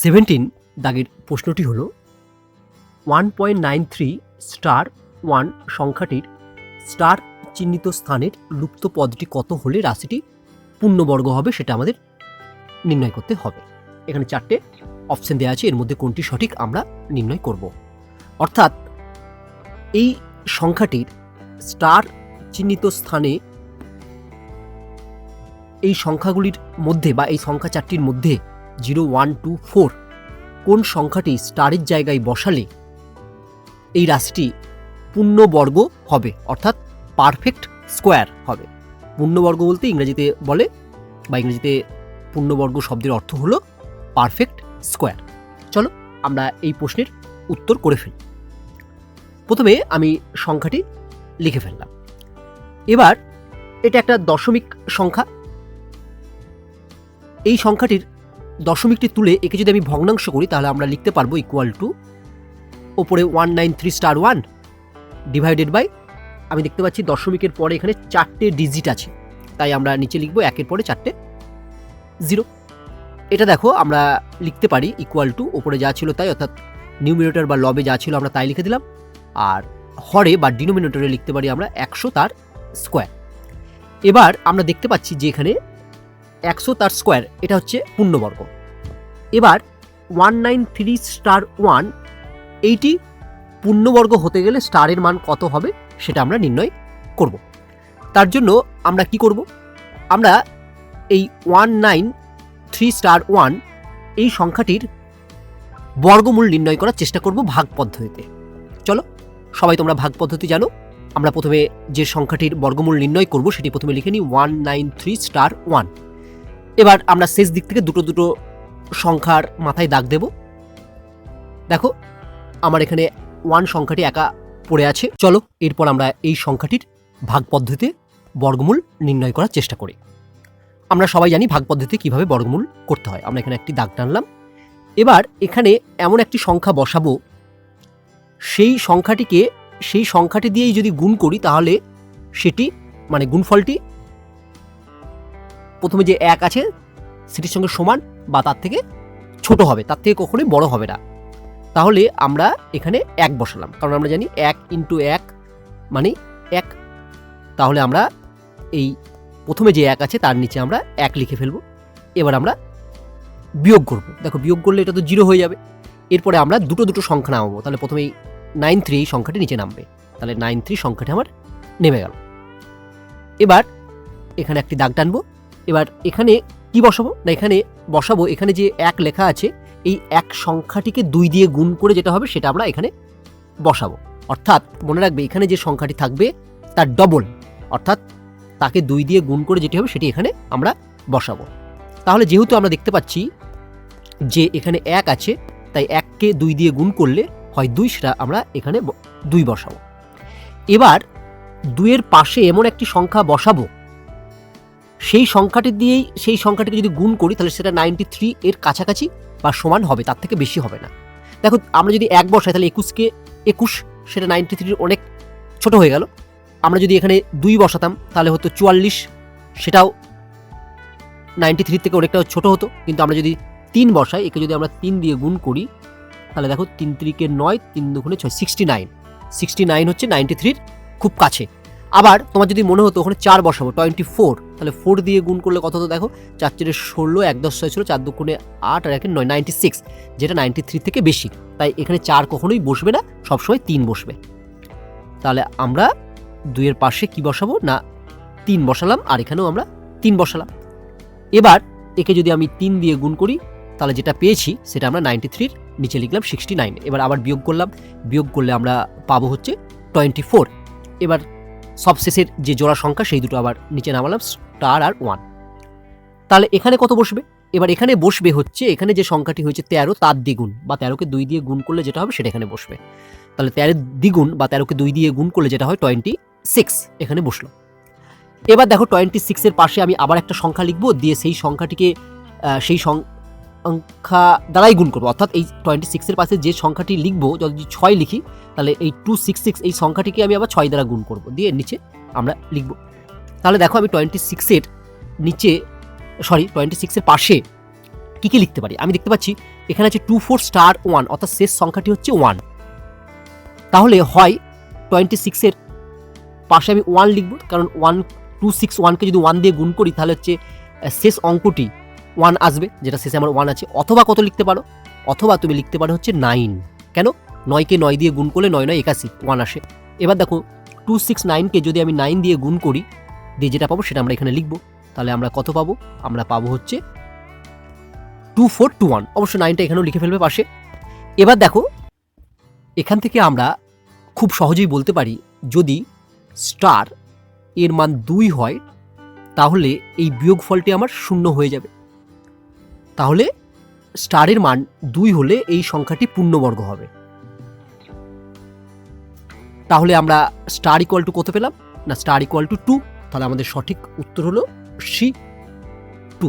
Seventeen দাগের প্রশ্নটি হল one point nine three star one সংখ্যাটির স্টার চিহ্নিত স্থানের লুপ্ত পদটি কত হলে রাশিটি পূর্ণবর্গ হবে সেটা আমাদের নির্ণয় করতে হবে। এখানে চারটে অপশন দেওয়া আছে, এর মধ্যে কোনটি সঠিক আমরা নির্ণয় করব। অর্থাৎ এই সংখ্যাটির স্টার চিহ্নিত স্থানে এই সংখ্যাগুলির মধ্যে বা এই সংখ্যা চারটির মধ্যে জিরো ওয়ান টু ফোর। কোন সংখ্যাটি স্টারের জায়গায় বসালে এই রাশিটি পূর্ণবর্গ হবে, অর্থাৎ পারফেক্ট স্কোয়ার হবে। পূর্ণবর্গ বলতে ইংরেজিতে বলে, বা ইংরেজিতে পূর্ণবর্গ শব্দের অর্থ হলো পারফেক্ট স্কোয়ার। চলো আমরা এই প্রশ্নের উত্তর করে ফেলি। প্রথমে আমি সংখ্যাটি লিখে ফেললাম। এবার এটা একটা দশমিক সংখ্যা। এই সংখ্যাটির দশমিকটি তুলে একে যদি আমি ভগ্নাংশ করি, তাহলে আমরা লিখতে পারব ইকুয়াল টু ওপরে one nine three star one divided by আমি দেখতে পাচ্ছি দশমিকের পরে এখানে চারটে ডিজিট আছে। তাই আমরা নিচে লিখব একের পরে চারটে জিরো এটা দেখো, আমরা লিখতে পারি ইকুয়াল টু ওপরে যা ছিল তাই, অর্থাৎ নিউমিনেটর বা লবে যা ছিল আমরা তাই লিখে দিলাম। আর হরে বা ডিনোমিনেটরে লিখতে পারি আমরা একশো তার স্কোয়ার এবার আমরা দেখতে পাচ্ছি যে এখানে একশো তার স্কোয়ার এটা হচ্ছে পূর্ণবর্গ। এবার one nine three star one এইটি পূর্ণবর্গ হতে গেলে স্টারের মান কত হবে সেটা আমরা নির্ণয় করব। তার জন্য আমরা কি করব? আমরা এই one nine three star one এই সংখ্যাটির বর্গমূল নির্ণয় করার চেষ্টা করব ভাগ পদ্ধতিতে। চলো, সবাই তোমরা ভাগ পদ্ধতি জানো। আমরা প্রথমে যে সংখ্যাটির বর্গমূল নির্ণয় করব সেটি প্রথমে লিখে নিই one nine three star one এবার আমরা শেষ দিক থেকে দুটো দুটো সংখ্যার মাথায় দাগ দেব। দেখো, আমার এখানে ওয়ান সংখ্যাটি একা পড়ে আছে। চলো, এরপর আমরা এই সংখ্যাটির ভাগ পদ্ধতিতে বর্গমূল নির্ণয় করার চেষ্টা করি। আমরা সবাই জানি ভাগ পদ্ধতিতে কীভাবে বর্গমূল করতে হয়। আমরা এখানে একটি দাগ টানলাম। এবার এখানে এমন একটি সংখ্যা বসাবো। সেই সংখ্যাটিকে, সেই সংখ্যাটি দিয়েই যদি গুণ করি, তাহলে সেটি মানে গুণফলটি প্রথমে যে এক আছে, সেটির সঙ্গে সমান বা তার থেকে ছোট হবে, তার থেকে কখনোই বড় হবে না। তাহলে আমরা এখানে এক বসালাম। কারণ আমরা জানি এক ইন্টু এক মানে এক। তাহলে আমরা এই প্রথমে যে এক আছে, তার নিচে আমরা এক লিখে ফেলব। এবার আমরা বিয়োগ করব। দেখো, বিয়োগ করলে এটা তো জিরো হয়ে যাবে। এরপরে আমরা দুটো দুটো সংখ্যা নামাবো। তাহলে প্রথমেই নাইন থ্রি এই সংখ্যাটি নিচে নামবে। তাহলে নাইন থ্রি সংখ্যাটি আমার নেমে গেল। এবার এখানে একটি দাগ টানবো। এবার এখানে কি বসাবো? না, এখানে বসাবো, এখানে যে এক লেখা আছে, এই এক সংখ্যাটিকে দুই দিয়ে গুণ করে যেটা হবে সেটা আমরা এখানে বসাবো। অর্থাৎ মনে রাখবে, এখানে যে সংখ্যাটি থাকবে তার ডবল অর্থাৎ তাকে দুই দিয়ে গুণ করে যেটি হবে সেটি এখানে আমরা বসাবো। তাহলে যেহেতু আমরা দেখতে পাচ্ছি যে এখানে এক আছে, তাই এককে দুই দিয়ে গুণ করলে হয় দুই, সেটা আমরা এখানে দুই বসাবো। এবার দুইয়ের পাশে এমন একটি সংখ্যা বসাবো সেই সংখ্যাটি দিয়েই, সেই সংখ্যাটিকে যদি গুণ করি, তাহলে সেটা নাইনটি থ্রি এর কাছাকাছি বা সমান হবে, তার থেকে বেশি হবে না। দেখো, আমরা যদি এক বসাই, তাহলে একুশকে একুশ, সেটা নাইনটি থ্রির অনেক ছোট হয়ে গেল। আমরা যদি এখানে দুই বসাতাম, তাহলে হতো চুয়াল্লিশ, সেটাও নাইনটি থ্রি থেকে অনেকটা ছোট হতো। কিন্তু আমরা যদি তিন বসাই, একে যদি আমরা তিন দিয়ে গুণ করি, তাহলে দেখো তিন তিরিকে নয়, তিন দুগুণে ছয় সিক্সটি নাইন সিক্সটি নাইন হচ্ছে নাইনটি থ্রির খুব কাছে। আবার তোমার যদি মনে হতো, ওখানে চার বসাবো টোয়েন্টি ফোর তাহলে ফোর দিয়ে গুণ করলে কত হতো দেখো? চার চারে ষোলো, এক দশ ছয় ছিল, চার দুগুণে আট আর একে নয় নাইনটি সিক্স যেটা নাইনটি থ্রি থেকে বেশি। তাই এখানে চার কখনোই বসবে না, সবসময় তিন বসবে। তাহলে আমরা দুইয়ের পাশে কি বসাবো? না, তিন বসালাম, আর এখানেও আমরা তিন বসালাম। এবার একে যদি আমি তিন দিয়ে গুণ করি, তাহলে যেটা পেয়েছি, সেটা আমরা নাইনটি থ্রির নিচে লিখলাম সিক্সটি নাইন এবার আবার বিয়োগ করলাম। বিয়োগ করলে আমরা পাবো হচ্ছে টোয়েন্টি ফোর এবার সবশেষের যে জোড়া সংখ্যা, সেই দুটো আবার নিচে নামালাম স্টার আর ওয়ান তাহলে এখানে কত বসবে? এবার এখানে বসবে হচ্ছে, এখানে যে সংখ্যাটি হয়েছে তেরো, তার দ্বিগুণ বা তেরোকে দুই দিয়ে গুণ করলে যেটা হবে, সেটা এখানে বসবে। তাহলে তেরো দ্বিগুণ বা তেরোকে দুই দিয়ে গুণ করলে যেটা হয় টোয়েন্টি সিক্স এখানে বসল। এবার দেখো টোয়েন্টি সিক্সের পাশে আমি আবার একটা সংখ্যা লিখব, দিয়ে সেই সংখ্যাটিকে সেই সংখ্যা দ্বারাই গুণ করব। অর্থাৎ এই টোয়েন্টি সিক্সের পাশে যে সংখ্যাটি লিখব, যদি ছয় লিখি, তাহলে এই টু সিক্স সিক্স এই সংখ্যাটিকে আমি আবার ছয় দ্বারা গুণ করব। দিয়ে নিচে আমরা লিখব। তাহলে দেখো আমি টোয়েন্টি সিক্সের নিচে সরি টোয়েন্টি সিক্সের পাশে কী কী লিখতে পারি? আমি দেখতে পাচ্ছি, এখানে আছে টু ফোর স্টার ওয়ান অর্থাৎ শেষ সংখ্যাটি হচ্ছে ওয়ান তাহলে হয় টোয়েন্টি সিক্সের পাশে আমি ওয়ান লিখব, কারণ ওয়ান টু সিক্স ওয়ানকে যদি ওয়ান দিয়ে গুণ করি, তাহলে হচ্ছে শেষ অঙ্কটি ওয়ান আসবে, যেটা শেষে আমার ওয়ান আছে, অথবা কত লিখতে পারো? অথবা তুমি লিখতে পারো হচ্ছে নাইন কেন? নয়কে নয় দিয়ে গুণ করলে নয় নয় একাশি ওয়ান আসে। এবার দেখো টু সিক্স নাইনকে যদি আমি নাইন দিয়ে গুণ করি, দিয়ে যেটা পাবো সেটা আমরা এখানে লিখব। তাহলে আমরা কত পাবো? আমরা পাবো হচ্ছে টু ফোর টু ওয়ান অবশ্য নাইনটা এখানেও লিখে ফেলবে পাশে। এবার দেখো, এখান থেকে আমরা খুব সহজেই বলতে পারি, যদি স্টার এর মান দুই হয়, তাহলে এই বিয়োগফলটি আমার শূন্য হয়ে যাবে। তাহলে স্টারের মান দুই হলে এই সংখ্যাটি পূর্ণবর্গ হবে। তাহলে আমরা স্টার ইকুয়াল টু কত পেলাম? না, স্টার ইকুয়াল টু টু তাহলে আমাদের সঠিক উত্তর হলো সি টু